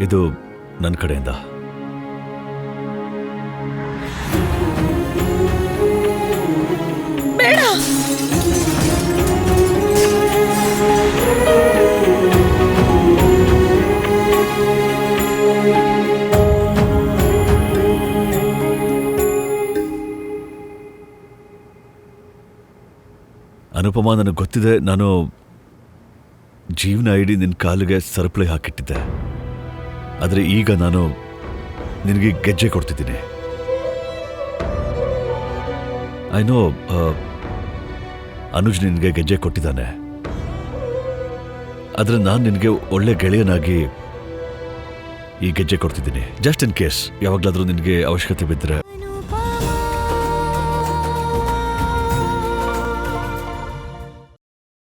ಇದು ನನ್ನ ಕಡೆಯಿಂದ. ಅನುಪಮ ನನಗೆ ಗೊತ್ತಿದೆ ನಾನು ಜೀವನ ಐಡಿ ನಿನ್ನ ಕಾಲಿಗೆ ಸರಪಳಿ ಹಾಕಿಟ್ಟಿದ್ದೆ. ಆದರೆ ಈಗ ನಾನು ನಿನಗೆ ಗೆಜ್ಜೆ ಕೊಡ್ತಿದ್ದೀನಿ. ಐ ನೋ ಅನುಜ್ ನಿನಗೆ ಗೆಜ್ಜೆ ಕೊಟ್ಟಿದ್ದಾನೆ. ಆದರೆ ನಾನು ನಿನಗೆ ಒಳ್ಳೆ ಗೆಳೆಯನಾಗಿ ಈ ಗೆಜ್ಜೆ ಕೊಡ್ತಿದ್ದೀನಿ. ಜಸ್ಟ್ ಇನ್ ಕೇಸ್ ಯಾವಾಗಲಾದರೂ ನಿನಗೆ ಅವಶ್ಯಕತೆ ಬಿದ್ದರೆ